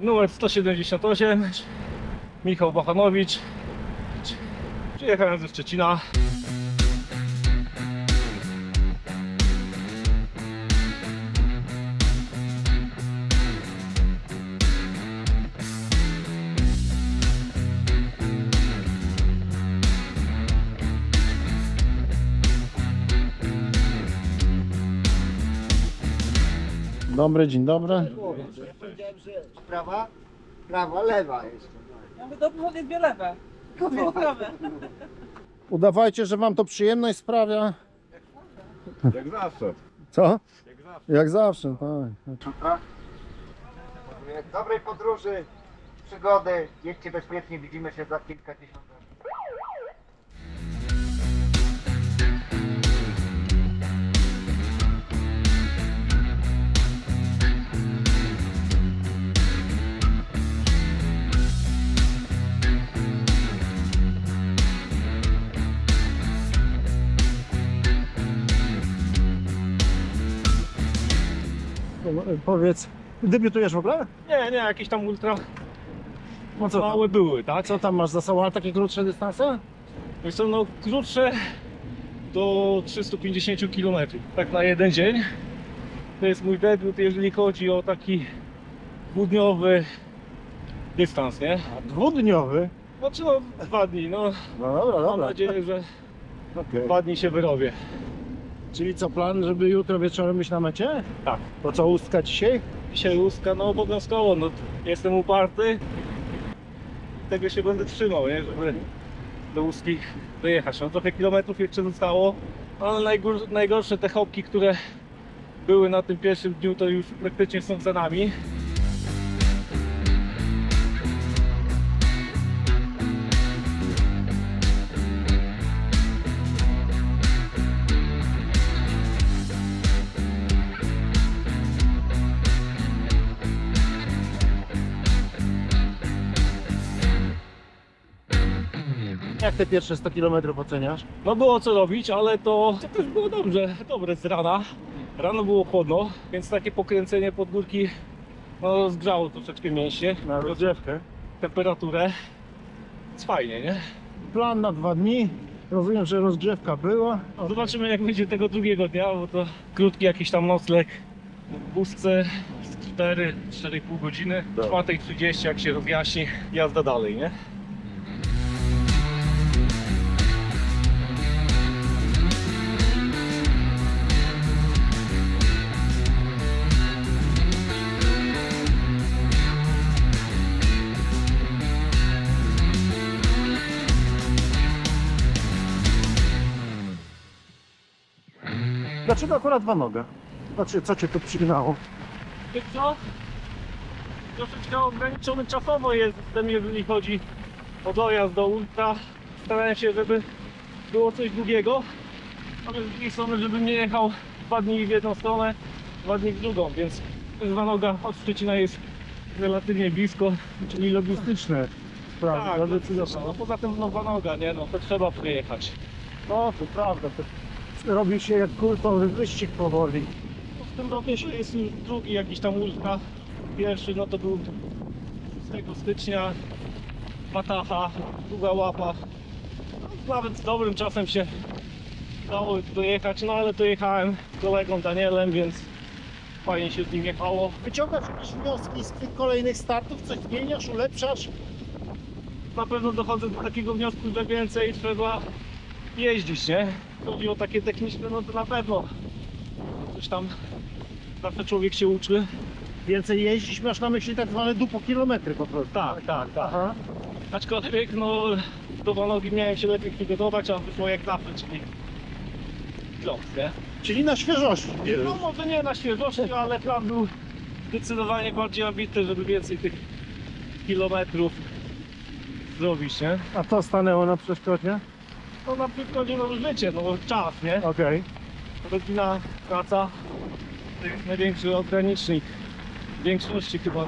Numer 178, Michał Bachanowicz. Przyjechałem ze Szczecina. Dobry, dzień dobry. Powiedziałem, że prawa, prawa, lewa jest. Ja mówię, dobrze, że lewe. Prawe. Udawajcie, że wam to przyjemność sprawia. Jak zawsze. Co? Jak zawsze. Jak zawsze, tak. Dobrej podróży, przygody, jedźcie bezpiecznie, widzimy się za kilkadziesiąt lat. Powiedz, debiutujesz w ogóle? Nie, nie, jakieś tam ultra No co tam? małe były, tak? Co tam masz za sobą? Ale takie krótsze dystanse? Wiesz co, no krótsze do 350 km, tak na jeden dzień. To jest mój debiut, jeżeli chodzi o taki dwudniowy dystans, nie? A, dwudniowy? Znaczy no dwa dni, no No dobra, mam dobra. nadzieję, że Okej. dwa dni się wyrobię. Czyli co, plan, żeby jutro wieczorem być na mecie? Tak. To co, ustka dzisiaj? Dzisiaj łuska, no obowiązkowo, no jestem uparty. Tego się będę trzymał, nie? Żeby do łuski dojechać. No trochę kilometrów jeszcze zostało, ale najgór, najgorsze te chopki, które były na tym pierwszym dniu, to już praktycznie są za nami. Jak te pierwsze 100 km oceniasz? No było co robić, ale to, to też było dobrze, dobre z rana. Rano było chłodno, więc takie pokręcenie pod górki no, rozgrzało troszeczkę mięśnie, Na rozgrzewkę. temperaturę. Jest fajnie, nie? Plan na dwa dni. Rozumiem, że rozgrzewka była. Zobaczymy jak będzie tego drugiego dnia, bo to krótki jakiś tam nocleg w pustce, 4, 4,5 godziny. Tak. 4.30 jak się rozjaśni, jazda dalej, nie? Dlaczego akurat dwa noga? Znaczy, co cię tu przygnało? Wiesz co? Troszeczkę ograniczony czasowo jestem, jeżeli chodzi o dojazd do ultra. Starałem się, żeby było coś długiego, ale z drugiej strony, żebym nie jechał dwa dni w jedną stronę, dwa dni w drugą, więc dwa noga od Szczecina jest relatywnie blisko. Czyli logistyczne sprawy, Tak, zdecydowanie. no poza tym no, dwa noga, nie no, to trzeba przejechać. No, to prawda. To robi się jak kultowy wyścig powoli. W tym roku jest już drugi jakiś tam ultra. Pierwszy no to był 6 stycznia, Patacha, druga łapa. No, nawet z dobrym czasem się dało dojechać, no ale dojechałem z kolegą Danielem, więc fajnie się z nim jechało. Wyciągasz jakieś wnioski z tych kolejnych startów? Coś zmieniasz, ulepszasz? Na pewno dochodzę do takiego wniosku, że więcej trzeba jeździć, nie? Chodzi o takie techniczne, no to na pewno coś tam zawsze człowiek się uczy. Więcej jeździć, masz na myśli tak zwane dupo kilometry po prostu. Tak, tak, tak. Aha. Aczkolwiek no do wanogi miałem się lepiej przygotować, a wyszło jak zawsze, czyli nie? Czyli na świeżości. No może nie na świeżości, ale plan był zdecydowanie bardziej ambitny, żeby więcej tych kilometrów zrobić, nie? A co stanęło na przeszkodzie? No na przykładzie no już wiecie, no czas, nie? Okej. Rodzina, praca to jest największy ogranicznik w większości chyba.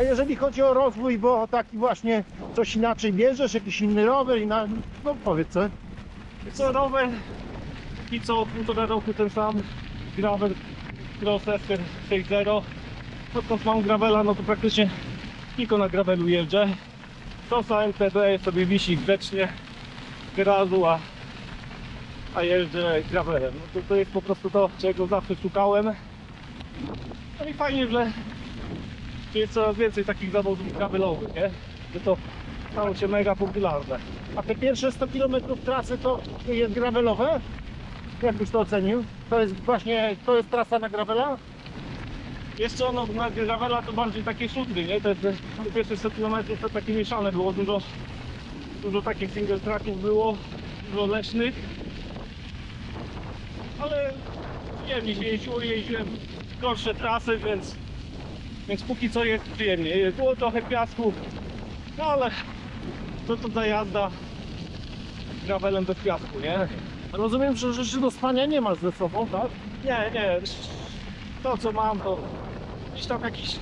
A jeżeli chodzi o rozwój, bo taki właśnie coś inaczej bierzesz, jakiś inny rower i na... no powiedz co? Co rower i co półtora roku ten sam gravel Cross Esker 6.0 odkąd mam gravela no to praktycznie tylko na gravelu jeżdżę. Crossa MTB sobie wisi grzecznie w garażu a, a jeżdżę gravelem. No to, to jest po prostu to czego zawsze szukałem. No i fajnie, że jest coraz więcej takich zawodów gravelowych, nie? Że to stało się mega popularne. A te pierwsze 100 km trasy to jest gravelowe? Jak byś to ocenił? To jest właśnie, to jest trasa na gravela? Jest co, no na gravela to bardziej takie szutry, nie? Te, te, pierwsze 100 km to takie mieszane było, dużo, dużo takich single tracków było, dużo leśnych. Ale się jeździło, jeździłem gorsze trasy, więc, więc póki co jest przyjemnie. Było trochę piasku, no ale to to za jazda gravelem bez piasku, nie? Rozumiem, że rzeczy do spania nie masz ze sobą, tak? Nie, nie. To co mam to gdzieś tam jakiś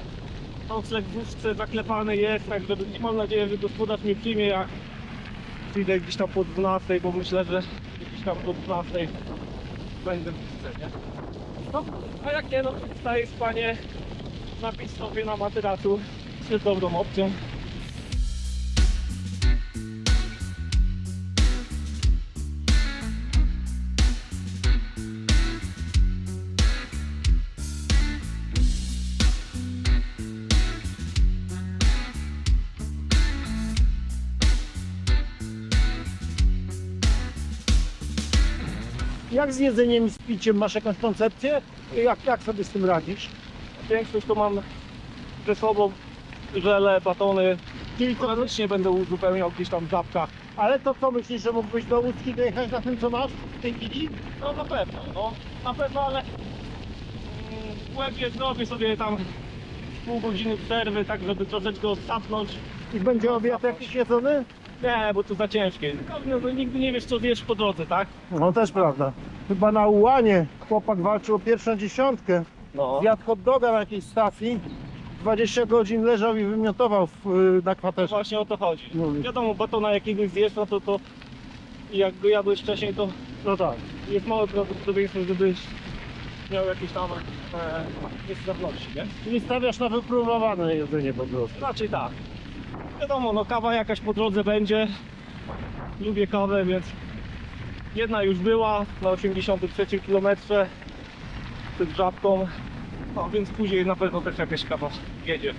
nocleg w wózce zaklepany jest, tak żeby mam nadzieję, że gospodarz mnie przyjmie jak przyjdę gdzieś tam po 12, bo myślę, że gdzieś tam po 12 będę w wózce, nie? No, a jak nie, no staję spanie napić sobie na materacu jest dobrą opcją. Jak z jedzeniem i z piciem masz jakąś koncepcję? Jak, jak sobie z tym radzisz? Większość to mam ze sobą żele, batony, Czyli to, Teoretycznie będę uzupełniał gdzieś tam w żabkach. ale to co myślisz, że mógłbyś do Łódzki dojechać na tym co masz w tej chwili? No na pewno, no. Na pewno, ale mm, w łebie zrobię sobie tam pół godziny przerwy, tak żeby troszeczkę odsapnąć. I będzie obiad jakiś jedzony? Nie, bo to za ciężkie. No, to nigdy nie wiesz co zjesz po drodze, tak? No też prawda. Chyba na ułanie chłopak walczył o pierwszą dziesiątkę. No. Zjadł hot doga na jakiejś stacji. 20 godzin leżał i wymiotował w, y, na kwaterze. Właśnie o to chodzi. No. Wiadomo, batona jakiegoś zjesz, no to to jak go jadłeś wcześniej, to No tak. jest małe prawdopodobieństwo, żebyś miał jakieś tam e, niesprawności, nie? Czyli stawiasz na wypróbowane jedzenie po prostu. Raczej tak. Wiadomo, no kawa jakaś po drodze będzie. Lubię kawę, więc jedna już była na 83 km przed żabką. No więc później na pewno też jakaś kawa jedzie.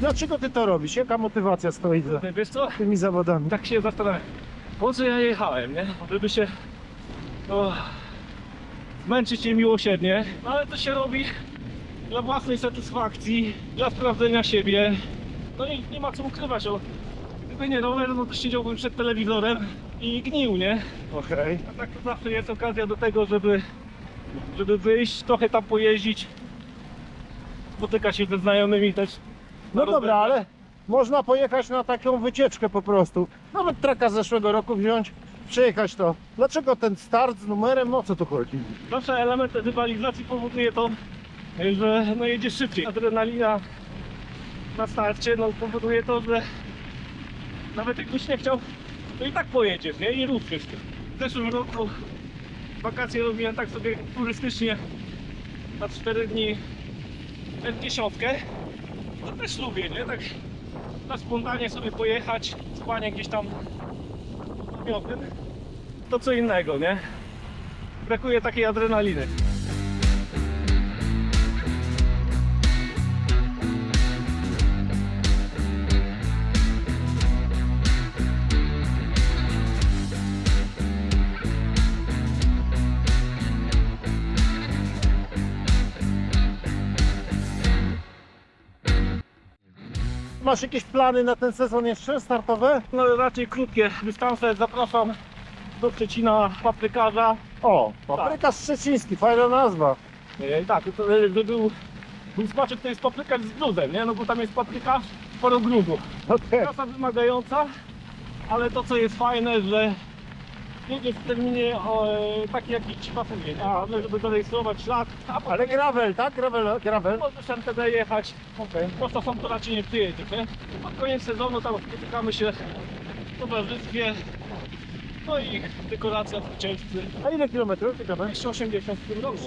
Dlaczego ty to robisz? Jaka motywacja stoi za Wiesz co? tymi zawodami? Tak się zastanawiam. Po co ja jechałem, nie? Żeby się o, zmęczyć się miłosiernie. No ale to się robi dla własnej satysfakcji, dla sprawdzenia siebie. No i nie ma co ukrywać. O, gdyby nie rower, no to siedziałbym przed telewizorem i gnił, nie? Okej. A tak to zawsze jest okazja do tego, żeby, żeby wyjść, trochę tam pojeździć. Spotykać się ze znajomymi też. No dobra, ale można pojechać na taką wycieczkę po prostu. Nawet traka z zeszłego roku wziąć, przejechać to. Dlaczego ten start z numerem? O co tu chodzi? Zawsze element rywalizacji powoduje to, że no jedziesz szybciej. Adrenalina na starcie no, powoduje to, że nawet jakbyś nie chciał, to i tak pojedziesz, nie? I ruszysz. W zeszłym roku wakacje robiłem tak sobie turystycznie na 4 dni dziesiątkę. To też lubię, nie? Tak na spontanie sobie pojechać, spanie gdzieś tam namiotym. To co innego, nie? Brakuje takiej adrenaliny. Masz jakieś plany na ten sezon jeszcze startowe? No raczej krótkie dystanse. Zapraszam do Szczecina paprykarza. O, papryka szczeciński, fajna nazwa. E, tak, to, e, to był, był smaczek, to jest paprykarz z gruzem, nie? No bo tam jest papryka, sporo gruzu. Okej. Trasa wymagająca, ale to co jest fajne, że jedziesz w terminie o, e, taki jaki ci pasuje, nie? Ważne, żeby zarejestrować ślad, a potem Ale gravel, tak? Gravel, gravel. możesz MTB jechać, okay. prosto są to raczej nie przyjedziesz, nie? Pod koniec sezonu tam spotykamy się w towarzystwie, no i dekoracja zwycięzcy. A ile kilometrów? Ciekawe. 280 w tym roku.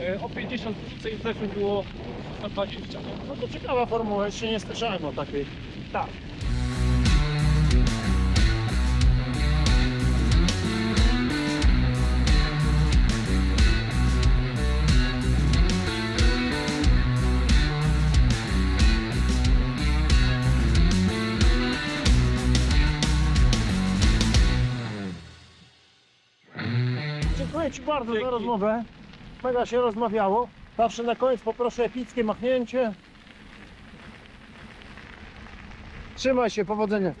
E, O 50 krócej w zeszłym było na 20. No to ciekawa formuła, jeszcze nie słyszałem o takiej. Tak. Dziękuję Ci bardzo za rozmowę. Mega się rozmawiało. Zawsze na koniec poproszę epickie machnięcie. Trzymaj się, powodzenia.